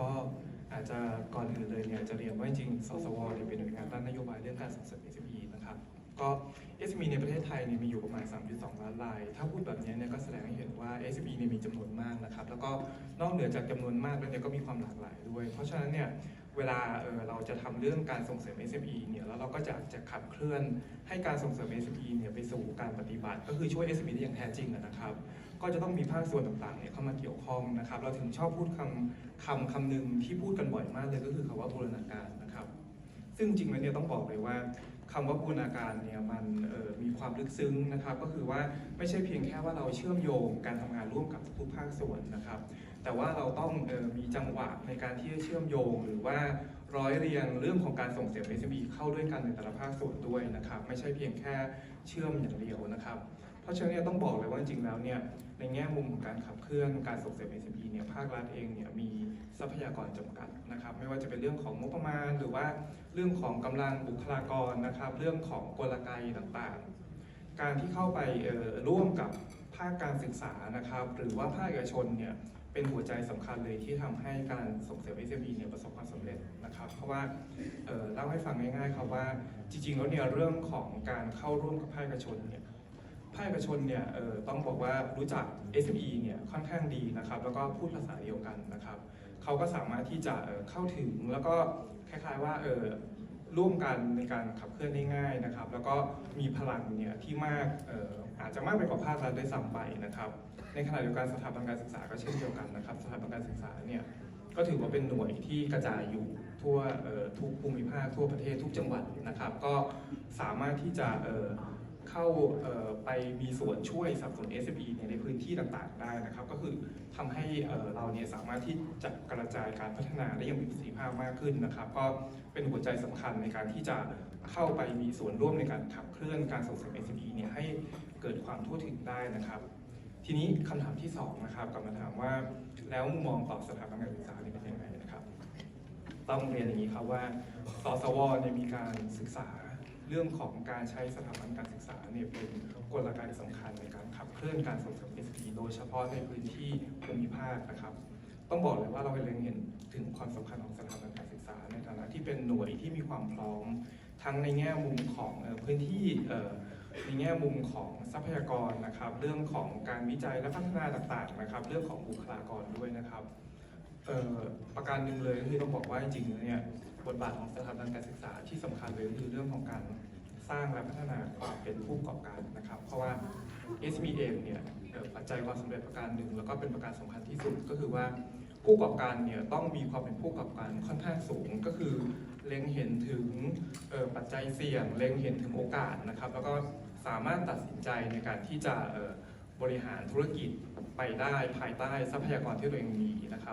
ก็อาจจะก่อนอื่นเลยเนี่ยจะเรียนว่าจริงสสวเนี่ยเป็นหน่วยงานด้านนโยบายเรื่องการส่งเสริม SME นะครับก็ SME ในประเทศไทยเนี่ยมีอยู่ประมาณ 3.2 ล้านราย ถ้าพูดแบบนี้เนี่ยก็แสดงให้เห็นว่า SME เนี่ยมีจำนวนมากนะครับ แล้วก็นอกเหนือจากจำนวนมากแล้วเนี่ยก็มีความหลากหลายด้วย เพราะฉะนั้นเนี่ยเวลาเออเราจะทำเรื่องการส่งเสริม SME เนี่ยแล้วเราก็จะจะขับเคลื่อนให้การส่งเสริม SME เนี่ยไปสู่การปฏิบัติ ก็คือช่วย SME ได้อย่างแท้จริงนะครับ ก็จะต้องมีภาคส่วนต่างๆเนี่ยเข้ามาเกี่ยวข้องนะครับ เราถึงชอบพูดคำคำคำหนึ่งที่พูดกันบ่อยมากเลยก็คือคำว่าบูรณาการนะครับ ซึ่งจริงๆแล้วเนี่ยต้องบอกเลยว่าคำว่าบูรณาการเนี่ยมันมีความลึกซึ้งนะครับ ก็คือว่าไม่ใช่เพียงแค่ว่าเราเชื่อมโยงการทำงานร่วมกับทุกภาคส่วนนะครับ แต่ว่าเราต้องออมีจังหวะในการที่จะเชื่อมโยง หรือว่าร้อยเรียงเรื่องของการส่งเสริม SME เข้าด้วยกันในแต่ละภาคส่วนด้วยนะครับ ไม่ใช่เพียงแค่เชื่อมอย่างเดียวนะครับ ราะฉะนั้นเนี่ยต้องบอกเลยว่าจริงๆแล้วเนี่ยในแง่มุมของการขับเคลื่อนการส่งเสริม SME เนี่ยภาครัฐเองเนี่ยมีทรัพยากรจำกัดนะครับไม่ว่าจะเป็นเรื่องของงบประมาณ หรือว่าเรื่องของกำลังบุคลากรนะครับเรื่องของกลไกต่างๆ การที่เข้าไปร่วมกับภาคการศึกษานะครับหรือว่าภาคเอกชนเนี่ยเป็นหัวใจสำคัญเลยที่ทำให้การส่งเสริม SME เนี่ยประสบความสำเร็จนะครับ เพราะว่าเล่าให้ฟังง่ายๆครับว่าจริงๆแล้วเนี่ยเรื่องของการเข้าร่วมกับภาคเอกชนเนี่ย ภาคเอกชนเนี่ยต้องบอกว่ารู้จัก SME เนี่ยค่อนข้างดีนะครับ แล้วก็พูดภาษาเดียวกันนะครับเขาก็สามารถที่จะเข้าถึงแล้วก็คล้ายๆว่าร่วมกันในการขับเคลื่อนได้ง่ายนะครับ แล้วก็มีพลังเนี่ยที่มากอออาจจะมากไปกว่าภาครัฐด้วยซ้ำไปนะครับ ในขณะเดียวกันสถาบันการศึกษาก็เช่นเดียวกันนะครับ สถาบันการศึกษาเนี่ยก็ถือว่าเป็นหน่วยที่กระจายอยู่ทั่วทุกภูมิภาคทั่วประเทศทุกจังหวัดนะครับ ก็สามารถที่จะ เข้าไปมีส่วนช่วยสนับสนุน SME เนี่ยในพื้นที่ต่างๆ ได้นะครับ ก็คือทำให้เราเนี่ยสามารถที่จะกระจายการพัฒนาได้อย่างมีประสิทธิภาพมากขึ้นนะครับ ก็เป็นหัวใจสำคัญในการที่จะเข้าไปมีส่วนร่วมในการขับเคลื่อนการส่งเสริม SME เนี่ยให้เกิดความทั่วถึงได้นะครับ ทีนี้คำถามที่สองนะครับกลับมาถามว่าแล้วมุมมองต่อสถาบันการศึกษาเป็นยังไงนะครับ ต้องเรียนอย่างนี้ครับว่าสสวเนี่ยมีการศึกษา เรื่องของการใช้สถาบันการศึกษาเนี่ยเป็นกลไกสำคัญในการขับเคลื่อนการส่งเสริม SPE โดยเฉพาะในพื้นที่ภูมิภาคนะครับ ต้องบอกเลยว่าเราเล็งเห็นถึงความสำคัญของสถาบันการศึกษา ในฐานะที่เป็นหน่วยที่มีความพร้อม ทั้งในแง่มุมของพื้นที่ในแง่มุมของทรัพยากรนะครับ เรื่องของการวิจัยและพัฒนาต่างๆนะครับ เรื่องของบุคลากรด้วยนะครับ ประการหนึ่งเลยก็คือต้องบอกว่าจริงๆเนี่ยบทบาทของสถาบันการศึกษาที่สำคัญเลยก็คือเรื่องของการสร้างและพัฒนาความเป็นผู้ประกอบการนะครับ เพราะว่า SME เองเนี่ยปัจจัยความสำเร็จประการหนึ่งแล้วก็เป็นประการสำคัญที่สุดก็คือว่าผู้ประกอบการเนี่ยต้องมีความเป็นผู้ประกอบการค่อนข้างสูง ก็คือเล็งเห็นถึงปัจจัยเสี่ยง เล็งเห็นถึงโอกาสนะครับ แล้วก็สามารถตัดสินใจในการที่จะบริหารธุรกิจไปได้ภายใต้ทรัพยากรที่ตัวเองมีนะครับ